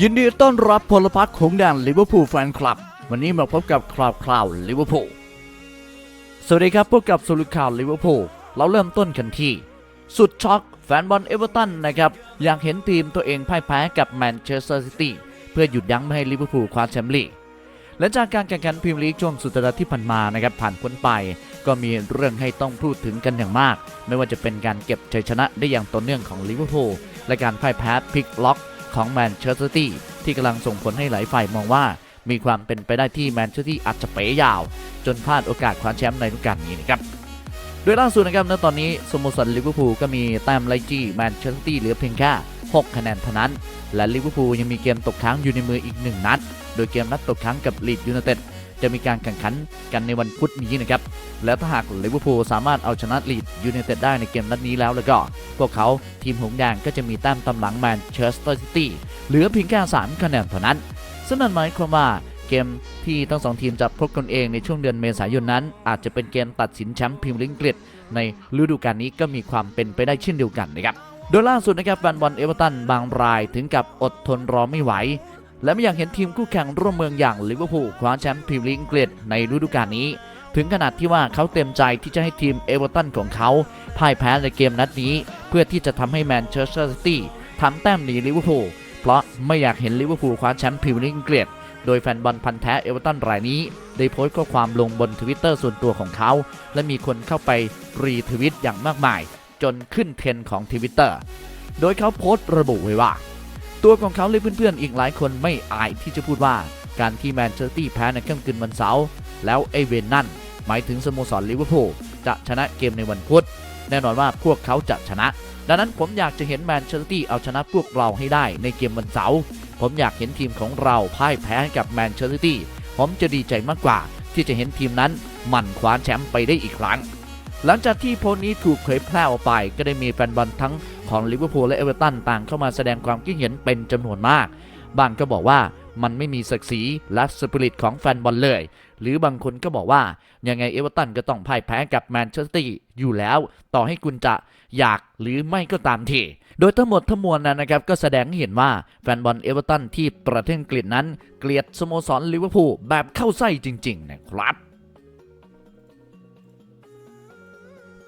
ยินดีต้อนรับพลพรรคของแดนลิเวอร์พูลแฟนคลับ วันนี้มาพบกับคราวคราวลิเวอร์พูลสวัสดีครับพบกับสรุปข่าวลิเวอร์พูลเราเริ่มต้นกันที่ สุดช็อกแฟนบอลเอเวอร์ตันนะครับ อยากเห็นทีมตัวเองพ่ายแพ้กับแมนเชสเตอร์ซิตี้เพื่อหยุดยั้งไม่ให้ลิเวอร์พูลคว้าแชมป์ลีกและจากการแข่งขันพรีเมียร์ลีกช่วงสุดสัปดาห์ที่ผ่านมานะครับผ่านพ้นไป ก็มีเรื่องให้ต้องพูดถึงกันอย่างมาก ไม่ว่าจะเป็นการเก็บชัยชนะได้อย่างต่อเนื่องของลิเวอร์พูลและการพ่ายแพ้พลิกล็อก ของแมนเชสเตอร์ตี้ที่กำลังส่งผลให้หลายฝ่ายมองว่า มีความเป็นไปได้ที่แมนเชสเตอร์ตี้อาจจะเป๋ยาว จนพลาดโอกาสคว้าแชมป์ในฤดูกาลนี้นะครับโดยล่าสุดนะครับณตอนนี้สโมสรลิเวอร์พูลก็มีแต้มไล่จี้แมนเชสเตอร์ตี้เหลือเพียงแค่ 6 คะแนนเท่านั้น และลิเวอร์พูลยังมีเกมตกค้างอยู่ในมืออีก 1 นัด โดยเกมนัดตกค้างกับลีดยูไนเต็ด จะมีการแข่งขันกันในวันพุธนี้นะครับ และถ้าหากลิเวอร์พูลสามารถเอาชนะลีดยูไนเต็ดได้ในเกมนัดนี้แล้วแล้วก็ พวกเขาทีมหงส์แดงก็จะมีแต้มตำหลังแมนเชสเตอร์ซิตี้เหลือเพียงแค่3คะแนนเท่านั้นซึ่งนั่นหมายความว่าเกมที่ทั้งสองทีมจะพบกันเองในช่วงเดือนเมษายนนั้น อาจจะเป็นเกมตัดสินแชมป์พรีเมียร์ลีกอังกฤษในฤดูกาลนี้ก็มีความเป็นไปได้เช่นเดียวกันนะครับโดยล่าสุดนะครับแฟนบอลเอเวอร์ตันบางรายถึงกับอดทนรอไม่ไหว และไม่อยากเห็นทีมคู่แข่งร่วมเมืองอย่างลิเวอร์พูลคว้าแชมป์พรีเมียร์ลีกอังกฤษในฤดูกาลนี้ ถึงขนาดที่ว่าเขาเต็มใจที่จะให้ทีมเอเวอร์ตันของเขาพ่ายแพ้ในเกมนัดนี้ เพื่อที่จะทำให้แมนเชสเตอร์ซิตี้ทำแต้มหนีลิเวอร์พูลเพราะไม่อยากเห็นลิเวอร์พูลคว้าแชมป์พรีเมียร์ลีกอังกฤษโดยแฟนบอลพันธ์แท้เอเวอร์ตันรายนี้ ได้โพสต์ข้อความลงบนทวิตเตอร์ส่วนตัวของเขา และมีคนเข้าไปรีทวิตอย่างมากมาย จนขึ้นเทรนด์ของทวิตเตอร์โดยเขาโพสต์ระบุไว้ว่า ตัวของเขาและเพื่อนๆ อีกหลายคนไม่อายที่จะพูดว่าการที่แมนเชสเตอร์ตี้แพ้ในค่ำคืนวันเสาร์แล้วไอเวนนั่น หมายถึงสโมสรลิเวอร์พูลจะชนะเกมในวันพุธแน่นอนว่าพวกเขาจะชนะ ดังนั้นผมอยากจะเห็นแมนเชสเตอร์ตี้เอาชนะพวกเราให้ได้ในเกมวันเสาร์ผมอยากเห็นทีมของเราพ่ายแพ้กับแมนเชสเตอร์ตี้ผมจะดีใจมากกว่า ที่จะเห็นทีมนั้นหมั่นคว้าแชมป์ไปได้อีกครั้ง หลังจากที่โพสต์นี้ถูกเผยแพร่ออกไปก็ได้มีแฟนบอลทั้ง ของลิเวอร์พูลและเอเวอร์ตันต่างเข้ามาแสดงความคิดเห็นเป็นจำนวนมากบางก็บอกว่ามันไม่มีศักดิ์ศรีและสปิริตของแฟนบอลเลย หรือบางคนก็บอกว่า ยังไงเอเวอร์ตันก็ต้องพ่ายแพ้กับแมนเชสเตอร์อยู่แล้ว ต่อให้คุณจะอยากหรือไม่ก็ตามที โดยทั้งหมดทั้งมวลนั้นนะครับ ก็แสดงให้เห็นว่าแฟนบอลเอเวอร์ตันที่ประเทศอังกฤษนั้น เกลียดสโมสรลิเวอร์พูลแบบเข้าไส้จริง ๆ นะครับ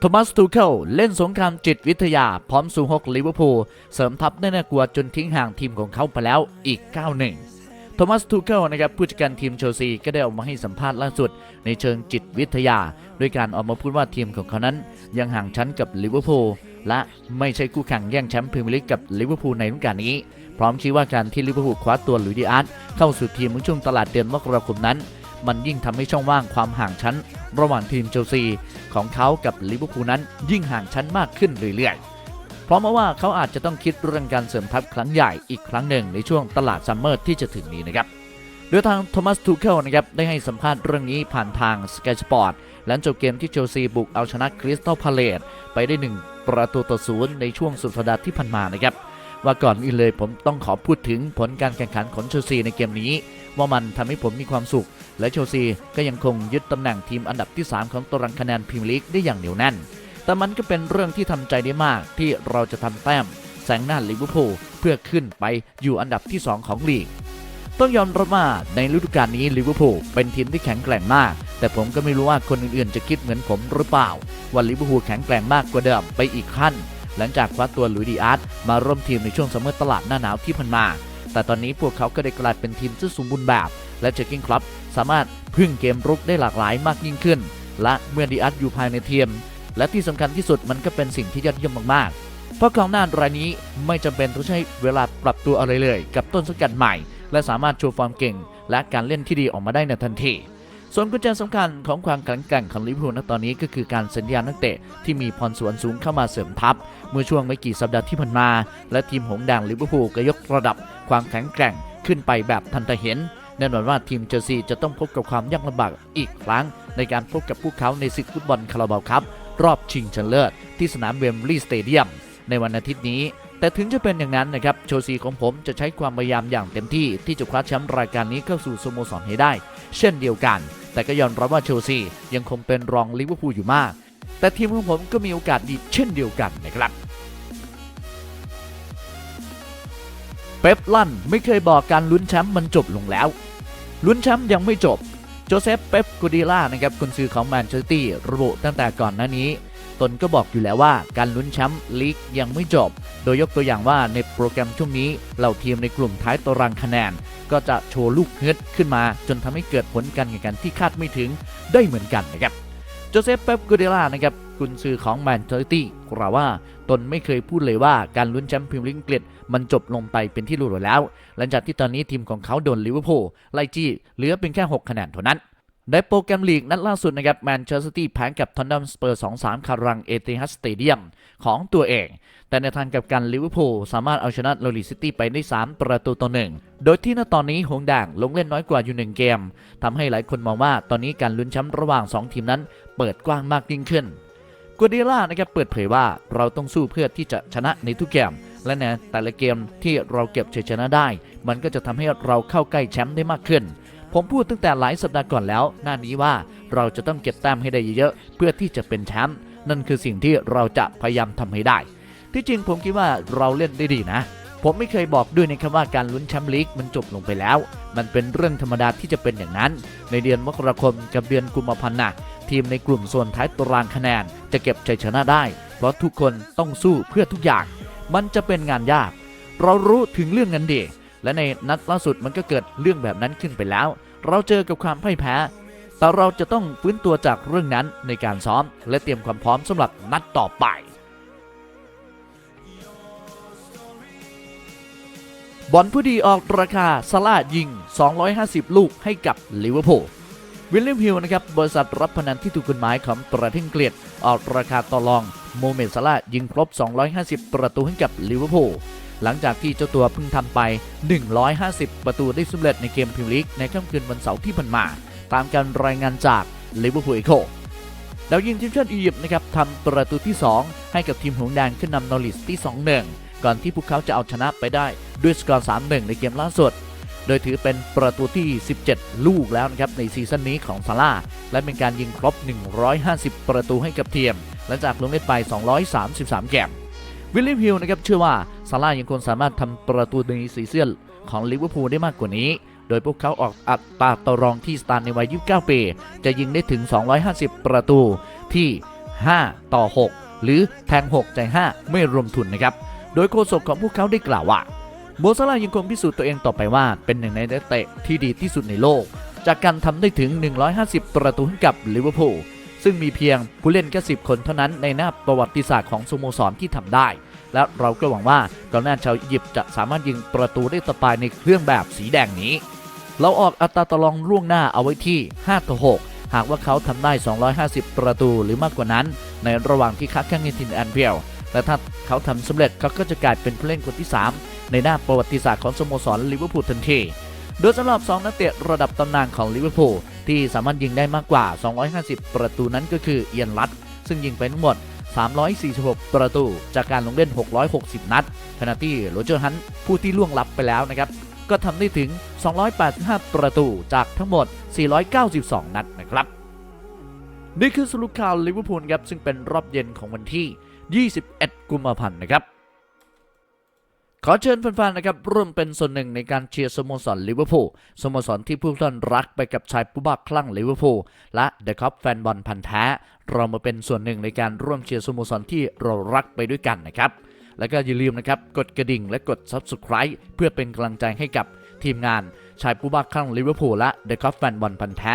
โทมัสทูเคิลเล่นสงครามจิตวิทยาพร้อมสู่ฮกลิเวอร์พูลเสริมทัพได้น่ากลัวจนทิ้งห่างทีมของเขาไปแล้วอีก 9-1 โทมัสทูเคิลนะครับผู้จัดการทีมเชลซีก็ได้ออกมาให้สัมภาษณ์ล่าสุด ในเชิงจิตวิทยา ด้วยการออกมาพูดว่าทีมของเขานั้น ยังห่างชั้นกับลิเวอร์พูลและไม่ใช่คู่แข่งแย่งแชมป์พรีเมียร์ลีกกับลิเวอร์พูลในฤดูกาลนี้ พร้อมชี้ว่าการที่ลิเวอร์พูลคว้าตัวลุยดิอาร์ตเข้าสู่ทีมเมื่อช่วงตลาดเดือนมกราคมนั้น มันยิ่งทำให้ช่องว่างความห่างชั้น ระหว่างทีมเชลซีของเขากับลิเวอร์พูลนั้น ยิ่งห่างชั้นมากขึ้นเรื่อยๆ เพราะมาว่าเขาอาจจะต้องคิดเรื่องการเสริมทัพครั้งใหญ่อีกครั้งหนึ่งในช่วงตลาดซัมเมอร์ที่จะถึงนี้นะครับโดยทางโทมัสทูเคิลนะครับได้ให้สัมภาษณ์เรื่องนี้ผ่านทาง Sky Sport หลังจบเกมที่เชลซีบุกเอาชนะคริสตัลพาเลตไปได้ 1 ประตูต่อศูนย์ในช่วงสุดสัปดาห์ที่ผ่านมานะครับว่าก่อนอื่นเลยผมต้องขอพูดถึงผลการแข่งขันของเชลซีในเกมนี้ ว่ามันทำให้ผมมีความสุข และเชลซีก็ยังคงยึดตำแหน่งทีมอันดับที่ 3 ของตารางคะแนนพรีเมียร์ลีกได้อย่างเหนียวแน่น แต่มันก็เป็นเรื่องที่ทำใจได้มากที่เราจะทำแต้มแซงหน้าลิเวอร์พูลเพื่อขึ้นไปอยู่อันดับที่ 2 ของลีกต้องยอมรับว่าในฤดูกาลนี้ลิเวอร์พูลเป็นทีมที่แข็งแกร่งมาก แต่ผมก็ไม่รู้ว่าคนอื่นๆ จะคิดเหมือนผมหรือเปล่า ว่าลิเวอร์พูลแข็งแกร่งมากกว่าเดิมไปอีกขั้น หลังจากคว้าตัวลุยดีอาร์ตมาร่วมทีมในช่วงซัมเมอร์ตลาดหน้าหนาวที่ผ่านมา แต่ตอนนี้พวกเขาก็ได้กลายเป็นทีมที่สมบูรณ์แบบ และเจอร์กิ้งคลับสามารถพึ่งเกมรุกได้หลากหลายมากยิ่งขึ้น และเมื่อดีอาร์ตอยู่ภายในทีม และที่สำคัญที่สุดมันก็เป็นสิ่งที่ยอดเยี่ยมมากๆ เพราะกองหน้ารายนี้ไม่จำเป็นต้องใช้เวลาปรับตัวอะไรเลย กับต้นสังกัดใหม่ และสามารถโชว์ฟอร์มเก่ง และการเล่นที่ดีออกมาได้ในทันทีส่วนกุญแจสำคัญของความแข็งแกร่งของลิเวอร์พูลณตอนนี้ก็คือการสัญญานักเตะที่มีพรสวรรค์สูงเข้ามาเสริมทัพ เมื่อช่วงไม่กี่สัปดาห์ที่ผ่านมา และทีมหงแดงลิเวอร์พูลก็ยกระดับ ความแข็งแกร่งขึ้นไปแบบทันตาเห็น แน่นอนว่าทีมเชลซีจะต้องพบกับความยากลำบากอีกครั้ง ในการพบกับพวกเขาในศึกฟุตบอลคาราบาวครับ รอบชิงชนะเลิศที่สนามเวมบลีย์สเตเดียมในวันอาทิตย์นี้ แต่ถึงจะเป็นอย่างนั้นนะครับเชลซีของผมจะใช้ความพยายามอย่างเต็มที่ที่จะคว้าแชมป์รายการนี้เข้าสู่สโมสรให้ได้ เช่นเดียวกัน แต่ก็ยอมรับว่าเชลซียังคงเป็นรองลิเวอร์พูลอยู่มาก แต่ทีมของผมก็มีโอกาสดีเช่นเดียวกันนะครับ เป๊ปลั่นไม่เคยบอกการลุ้นแชมป์มันจบลงแล้ว ลุ้นแชมป์ยังไม่จบ โจเซฟเป๊ปกูดิล่านะครับกุนซื้อของแมนเชสเตอร์ระบุตั้งแต่ก่อนหน้านี้ ตนก็บอกอยู่แล้วว่าการลุ้นแชมป์ลีกยังไม่จบ โดยยกตัวอย่างว่าในโปรแกรมช่วงนี้เหล่าทีมในกลุ่มท้ายตารางคะแนน ก็จะโชว์ลูกเฮืดขึ้นมา จนทำให้เกิดผลการแข่งขันที่คาดไม่ถึงได้เหมือนกันนะครับโจเซฟเป๊ปกูเดล่านะครับ กุนซือของแมนเชสเตอร์ตี้กล่าวว่าตนไม่เคยพูดเลยว่าการลุ้นแชมป์พรีเมียร์ลีกอังกฤษมันจบลงไปเป็นที่รู้แล้ว หลังจากที่ตอนนี้ทีมของเขาโดนลิเวอร์พูลไล่จี้เหลือเป็นแค่ 6 คะแนนเท่านั้นในโปรแกรมลีกนัดล่าสุดนะครับแมนเชสเตอร์ตี้แพ้กับทอนนัมสเปอร์2-3คารังเอติฮัดสเตเดียมของตัวเอง แต่ในทางกับกันลิเวอร์พูลสามารถเอาชนะโรลิซิตี้ไปได้ 3 ประตูต่อหนึ่งโดยที่ณตอนนี้หงด่างลงเล่นน้อยกว่าอยู่ 1 เกมทำให้หลายคนมองว่าตอนนี้การลุ้นแชมป์ระหว่าง 2 ทีมนั้นเปิดกว้างมากยิ่งขึ้น กัวเดล่านะครับเปิดเผยว่าเราต้องสู้เพื่อที่จะชนะในทุกเกม และในแต่ละเกมที่เราเก็บชัยชนะได้ มันก็จะทำให้เราเข้าใกล้แชมป์ได้มากขึ้น ผมพูดตั้งแต่หลายสัปดาห์ก่อนแล้ว หน้านี้ว่าเราจะต้องเก็บแต้มให้ได้เยอะๆเพื่อที่จะเป็นแชมป์นั่นคือสิ่งที่เราจะพยายามทำให้ได้ ที่จริงผมคิดว่าเราเล่นได้ดีนะ ผมไม่เคยบอกด้วยนะครับว่าการลุ้นแชมป์ลีกมันจบลงไปแล้ว มันเป็นเรื่องธรรมดาที่จะเป็นอย่างนั้น ในเดือนมกราคมกับเดือนกุมภาพันธ์นะทีมในกลุ่มส่วนท้ายตารางคะแนน จะเก็บชัยชนะได้ เพราะทุกคนต้องสู้เพื่อทุกอย่าง มันจะเป็นงานยาก เรารู้ถึงเรื่องนั้นดี และในนัดล่าสุดมันก็เกิดเรื่องแบบนั้นขึ้นไปแล้ว เราเจอกับความพ่ายแพ้ แต่เราจะต้องฟื้นตัวจากเรื่องนั้นในการซ้อม และเตรียมความพร้อมสำหรับนัดต่อไป บอลผู้ดีออกราคาซาลาห์ยิง 250 ลูกให้กับลิเวอร์พูลวิลเลียมฮิลนะครับบริษัทรับพนันที่ถูกกฎหมายของประเทศอังกฤษออกราคาต่อรองโมเมดซาลาห์ยิงครบ 250 ประตูให้กับลิเวอร์พูลหลังจากที่เจ้าตัวเพิ่งทำไป 150 ประตูได้สำเร็จในเกมพรีเมียร์ลีกในค่ำคืนวันเสาร์ที่ผ่านมา ตามการรายงานจากลิเวอร์พูลเอโคดาวยิงทีมชาติอียิปต์นะครับทำประตูที่ 2 ให้กับทีมหงส์แดงขึ้นนำนอริสที่ 2-1 ก่อนที่พวกเขาจะเอาชนะไปได้ด้วยสกอร์ 3-1 ในเกมล่าสุด โดยถือเป็นประตูที่ 17 ลูกแล้วนะครับในซีซั่นนี้ของซาร่าและเป็นการยิงครบ 150 ประตูให้กับทีมหลังจากลงเล่นไป 233 เกม วิลเลียมฮิลนะครับเชื่อว่าซาร่ายังคงสามารถทำประตูในสีเสื้อของลิเวอร์พูลได้มากกว่านี้โดยพวกเขาออกอัตราต่อรองที่สตาร์ในวัย 29 ปี จะยิงได้ถึง 250 ประตูที่ 5 ต่อ 6 หรือแทง 6 ใจ 5 ไม่รวมทุนนะครับ โดยโฆษกของพวกเขาได้กล่าวว่าโมซาลายังคงพิสูจน์ตัวเองต่อไปว่า เป็นหนึ่งในนักเตะที่ดีที่สุดในโลก จากการทำได้ถึง 150 ประตูให้กับลิเวอร์พูลซึ่งมีเพียงผู้เล่นแค่10 คนเท่านั้นในหน้าประวัติศาสตร์ของสโมสรที่ทำได้ และเราก็หวังว่ากองหน้าชาวอียิปต์จะสามารถยิงประตูได้ต่อไปในเครื่องแบบสีแดงนี้ เราออกอัตราตารองล่วงหน้าเอาไว้ที่5ต่อ6หากว่าเขาทำได้ 250 ประตูหรือมากกว่านั้น ในระหว่างที่คัดแข่งในทินแอนเพียล และถ้าเขาทำสำเร็จเขาก็จะกลายเป็นผู้เล่นคนที่ 3 ในหน้าประวัติศาสตร์ของสโมสรลิเวอร์พูลทันทีโดยสำหรับ 2 นักเตะระดับตำนานของลิเวอร์พูลที่สามารถยิงได้มากกว่า 250 ประตูนั้นก็คือเอียนลัดซึ่งยิงไปทั้งหมด 346 ประตู จากการลงเล่น 660 นัดขณะที่โรเจอร์ฮันต์ผู้ที่ล่วงลับไปแล้วนะครับ ก็ทำได้ถึง 285 ประตูจากทั้งหมด 492 นัดนะครับ นี่คือสรุปข่าวลิเวอร์พูลครับซึ่งเป็นรอบเย็นของวันที่ 21 กุมภาพันธ์นะครับ ขอเชิญแฟนๆนะครับร่วมเป็นส่วนหนึ่งในการเชียร์สโมสรลิเวอร์พูลสโมสรที่ผู้ท่านรักไปกับชายผู้บ้าคลั่งลิเวอร์พูลและเดอะคัพแฟนบอลพันธ์แท้ เรามาเป็นส่วนหนึ่งในการร่วมเชียร์สโมสรที่เรารักไปด้วยกันนะครับแล้วก็อย่าลืมนะครับกดกระดิ่งและกด Subscribe เพื่อเป็นกำลังใจให้กับทีมงานชายผู้บ้าคลั่งลิเวอร์พูลและเดอะคัพแฟนบอลพันธ์แท้